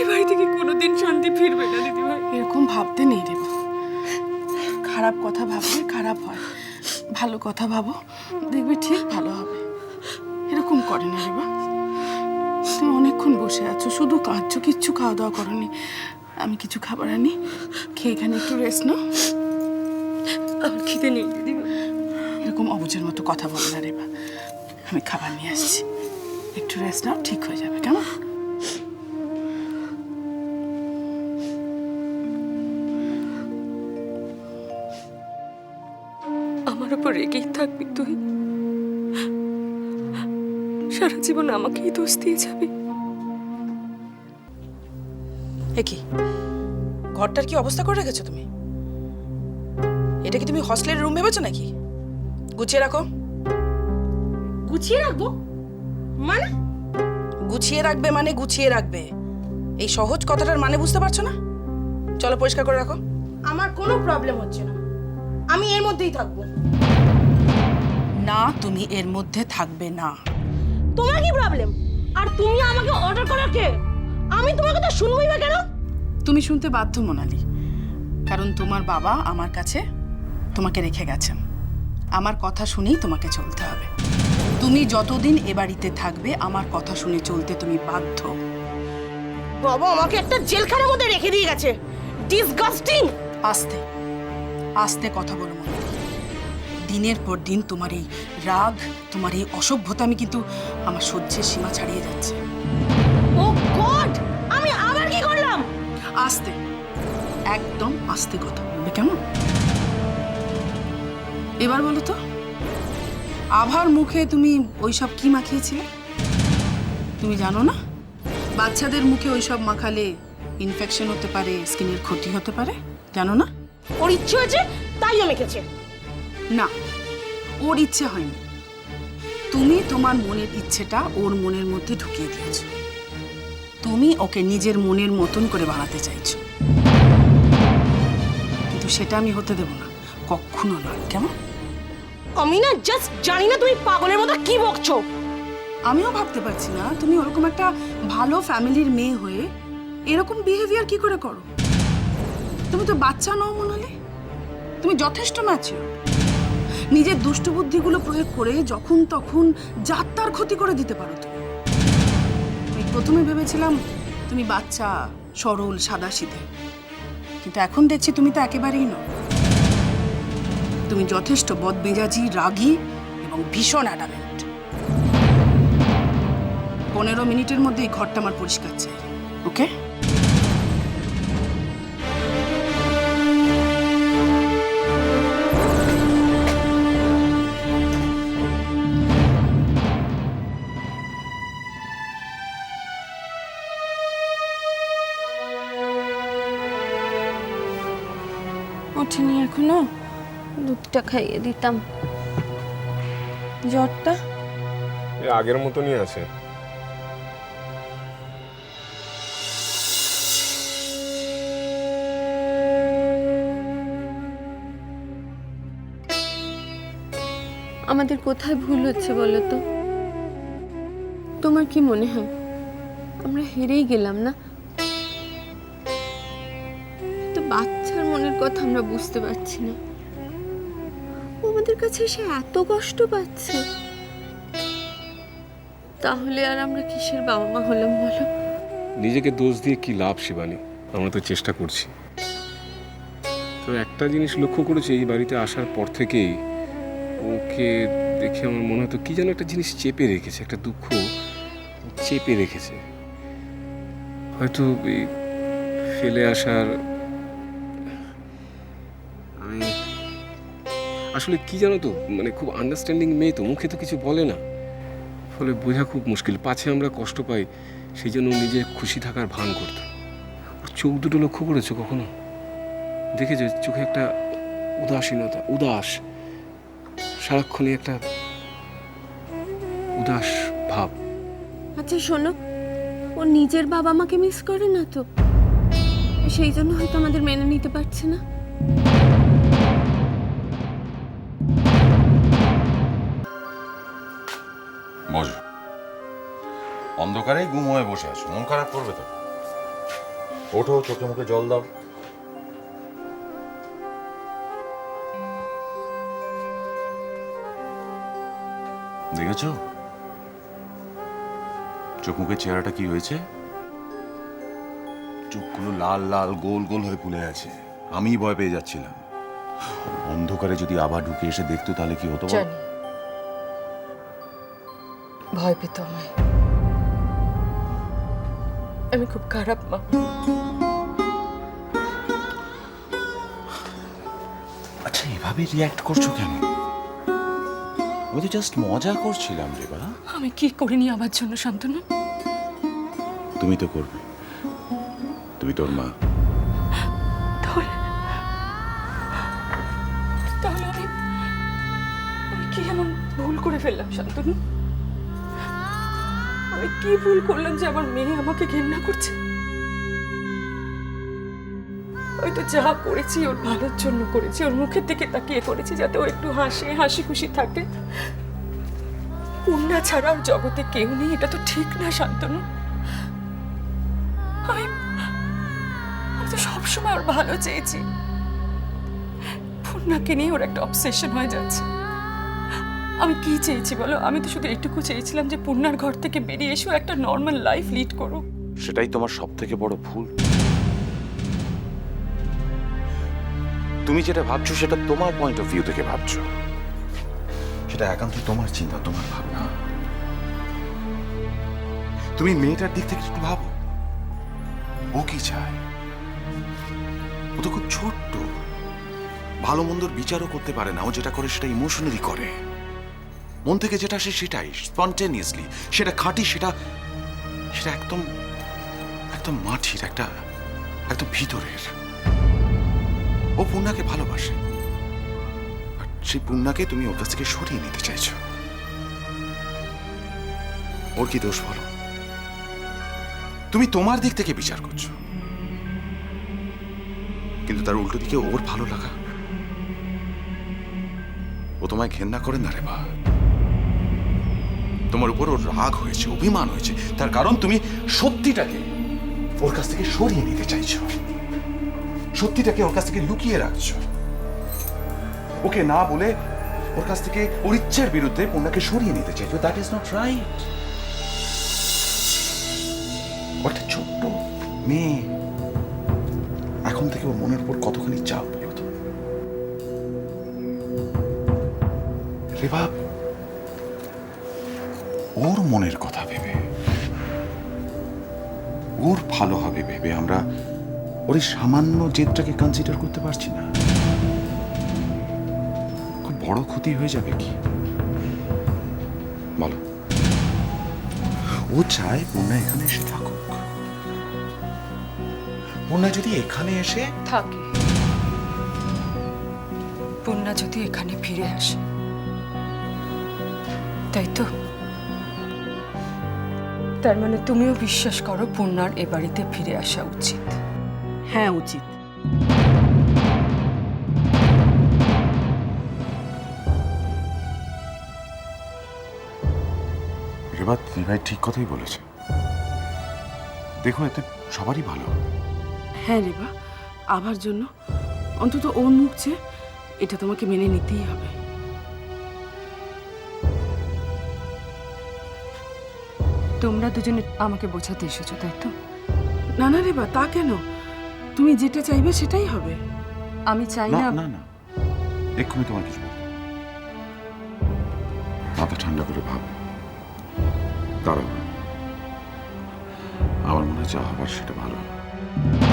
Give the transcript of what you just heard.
এ বাড়ি থেকে কোনোদিন শান্তি ফিরবে না দিদিভাই। এরকম ভাবতে নেই রে। খারাপ কথা ভাবলে খারাপ হয়। ভালো কথা ভাবো দেখবে ঠিক ভালো হবে। এরকম করে না রে তুমি অনেকক্ষণ বসে আছো শুধু কাঁদছো কিচ্ছু খাওয়া দাওয়া করনি। আমি কিছু খাবার আনি খেয়ে এখানে একটু রেস্ট নাও। আমার খিদে নেই দিদিভাই এরকম অবুঝের মতো কথা বলে না রে মা আমি খাবার নিয়ে আসছি। একটু রেস্ট নাও ঠিক হয়ে যাবে কেমন? আমার উপর রেগেই থাকবি তুই। সারা জীবন আমাকেই দোষ দিয়ে যাবি। এ কি? ঘরটার কি অবস্থা করে রেখেছো তুমি? এটা কি তুমি হস্টেলের রুম ভেবেছো নাকি? গুছিয়ে রাখো। গুছিয়ে রাখব? মানে? গুছিয়ে রাখবে মানে গুছিয়ে রাখবে। এই সহজ কথাটার মানে বুঝতে পারছ না? চলো পরিষ্কার করে রাখো। আমার কোনো প্রবলেম হচ্ছে না। আমি এর মধ্যেই থাকব। না তুমি এর মধ্যে থাকবে না। তোমার কি প্রবলেম আর তুমি আমাকে অর্ডার করার কে? আমি তোমার কথা শুনবই বা কেন? তুমি শুনতে বাধ্য মোনালি। কারণ তোমার বাবা আমার কাছে তোমাকে রেখে গেছেন। আমার কথা শুনেই তোমাকে চলতে হবে। তুমি যতদিন এ বাড়িতে থাকবে আমার কথা শুনে চলতে তুমি বাধ্য। বাবা আমাকে একটা জেলখানার মধ্যে রেখে দিয়ে গেছে। ডিসগাস্টিং আস্তে। আস্তে কথা বলো মনে দিনের পর দিন তোমার এই রাগ তোমার এই অসভ্যতা আমি কিন্তু আমার সহ্যের সীমা ছাড়িয়ে যাচ্ছে। Oh god! আমি আবার কি করলাম? আস্তে একদম আস্তে কথা বলবে কেমন? এবার বলো তো আভার মুখে তুমি ওইসব কি মাখিয়েছিলে? তুমি জানো না? বাচ্চাদের মুখে ওইসব মাখালে ইনফেকশন হতে পারে স্কিনের ক্ষতি হতে পারে জানো না? ওর ইচ্ছে হয়েছে তাই ও মেখেছে। না ওর ইচ্ছে হয়নি। তুমি তোমার মনের ইচ্ছেটা ওর মনের মধ্যে ঢুকিয়ে দিয়েছ। তুমি ওকে নিজের মনের মতন করে বানাতে চাইছো। কিন্তু সেটা আমি হতে দেব না কখনো নয় কেমন? আমি না জাস্ট জানি না তুমি পাগলের মতো কি বকছো। আমিও ভাবতে পারছি না তুমি ওরকম একটা ভালো ফ্যামিলির মেয়ে হয়ে এরকম বিহেভিয়ার কি করে করো? তুমি তো বাচ্চা নও মনে হলে তুমি যথেষ্ট ম্যাচিওর। নিজের দুষ্টু বুদ্ধিগুলো প্রয়োগ করে যখন তখন যাত্রার ক্ষতি করে দিতে পারো তুমি। প্রথমে ভেবেছিলাম তুমি বাচ্চা, সরল সাদা সিধে কিন্তু এখন দেখছি তুমি তো একেবারেই নও। তুমি যথেষ্ট বদমেজাজি, রাগী এবং ভীষণ অ্যাডামেন্ট পনেরো মিনিটের মধ্যে এই ঘরটা আমার পরিষ্কার চাই, ওকে? ওঠেনি এখনও? দুধটা খাইয়ে দিতাম। জ্বরটা? এ আগের মতনই আছে। আমাদের কোথায় ভুল হচ্ছে বলো তো? তোমার কি মনে হয়? আমরা হেরেই গেলাম না? কথা আমরা বুঝতে পারছি না। ও আমাদের কাছে এসে এত কষ্ট পাচ্ছে। তাহলে আর আমরা কিসের বাবা মা হলাম বলো? নিজেকে দোষ দিয়ে কি লাভ শিবানী? আমরা তো চেষ্টা করছি। তো একটা জিনিস লক্ষ্য করেছি, এই বাড়িতে আসার পর থেকেই ওকে দেখে আমার মনে হতো কি যেন একটা জিনিস চেপে রেখেছে, একটা দুঃখ চেপে রেখেছে। হয়তো ফেলে আসার আসলে কি জানো তো মানে খুব আন্ডারস্ট্যান্ডিং মেয়ে তো, মুখে তো কিছু বলে না। ফলে বোঝা খুব মুশকিল, পাছে আমরা কষ্ট পাই, সেই জন্য নিজে খুশি থাকার ভান করতো ওর চোখ দুটো লক্ষ্য করেছ কখনো? দেখেছ, চোখে একটা উদাসীনতা, উদাস, সারাক্ষণই একটা উদাস ভাব। আচ্ছা শোনো, ও নিজের বাবা মাকে মিস করে না তো? সেই জন্য হয়তো আমাদের মেনে নিতে পারছে না। বসো। অন্ধকারেই গুম হয়ে বসে আছো, মন খারাপ করবে তো। ওঠো, চোখে মুখে জল দাও। দেখেছ? চোখ মুখের চেহারাটা কি হয়েছে? চোখগুলো লাল লাল, গোল গোল হয়ে ফুলে আছে। আমি ভয় পেয়ে যাচ্ছিলাম। অন্ধকারে যদি আবার ঢুকে এসে দেখতো তাহলে কি হতো জানি। ভয় পেত আমায়। আমি খুব খারাপ মা। আচ্ছা এভাবে রিয়াক্ট করছ কেন? আমি তো জাস্ট মজা করছিলাম রে বা আমি কি করিনি আমার জন্য শান্তনু? তুমি তো করবে। তুমি তোর মা। তাহলে তাহলে আমি আমি কি এমন ভুল করে ফেললাম শান্তনু? আমি কি ভুল করলাম যে আমার মেয়ে আমাকে ঘেন্না করছে? হয়তো যা করেছি ওর ভালোর জন্য করেছি, ওর মুখের দিকে তাকিয়ে করেছি যাতে ও একটু হাসে, হাসি খুশি থাকে। পূর্ণা ছাড়া ওর জগতে কেউ নেই, এটা তো ঠিক না, শান্তনু। আমি আমি তো সবসময় ওর ভালো চেয়েছি। পূর্ণাকে নিয়ে ওর একটা অবসেশন হয়ে যাচ্ছে। আমি কি চেয়েছি বলো? আমি তো শুধু এটুকু চেয়েছিলাম যে পূর্ণার ঘর থেকে বেরিয়ে এসে ও একটা নর্মাল লাইফ লিড করুক সেটাই তোমার সব থেকে বড় ভুল। তুমি যেটা ভাবছ সেটা তোমার পয়েন্ট অফ ভিউ থেকে ভাবছ। সেটা একান্ত তোমার চিন্তা, তোমার ভাবনা। তুমি মেয়েটার দিক থেকে একটু ভাবো। ও কি চায়? ও তো খুব ছোট্ট। ভালো মন্দর বিচারও করতে পারে না। ও যেটা করে সেটা ইমোশনালি করে। মন থেকে যেটা আসে সেটাই স্পন্টেনিয়াসলি সেটা খাঁটি, সেটা সেটা একদম একদম মাটির একটা, একদম ভিতরের। ও পূর্ণাকে ভালোবাসে। আর সেই পূর্ণাকে তুমি ওর কাছ থেকে সরিয়ে নিতে চাইছো। ওর কি দোষ বলো? তুমি তোমার দিক থেকে বিচার করছ। কিন্তু তার উল্টো দিকে ওর ভালো লাগা। ও তোমায় ঘেন্না করে না রে বা তোমার উপর ওর রাগ হয়েছে, অভিমান হয়েছে। তার কারণ তুমি সত্যিটাকে ওর কাছ থেকে সরিয়ে নিতে চাইছো। সত্যিটাকে ওর কাছ থেকে লুকিয়ে রাখছো। ওকে না বলে ওর কাছ থেকে ওর ইচ্ছের বিরুদ্ধে পূর্ণাকে সরিয়ে নিতে চাইছো। দ্যাট ইজ নট রাইট একটা ছোট্ট মেয়ে। এখন থেকে ওর মনের উপর কতখানি চাপ বলো তো রেবা ওর মনের কথা ভেবে। ওর ভালো হবে ভেবে আমরা ওর এই সামান্য জেদটাকে কনসিডার করতে পারছি না। খুব বড় ক্ষতি হয়ে যাবে কি? বলো। ও চায় পূর্ণা এখানে এসে থাকুক। পূর্ণা যদি এখানে এসে থাকে। পূর্ণা যদি এখানে ফিরে আসে, তাই তো? তার মানে তুমিও বিশ্বাস করো পূর্ণার এ বাড়িতে ফিরে আসা উচিত? হ্যাঁ উচিত। রেবা ভাই ঠিক কথাই বলেছে। দেখো এতে সবারই ভালো। হ্যাঁ রেবা আবার জন্য। অন্তত ওর মুখ এটা তোমাকে মেনে নিতেই হবে। তোমরা দুজনে আমাকে বোঝাতে এসেছ তাই তো? না না রে বা তা কেন? তুমি যেটা চাইবে সেটাই হবে। আমি চাই না না না এক্ষুনি তোমার কিছু মাথা ঠান্ডা করে ভাব। দাঁড়াও। আমার মনে হয় যা হবার সেটা ভালো হবে।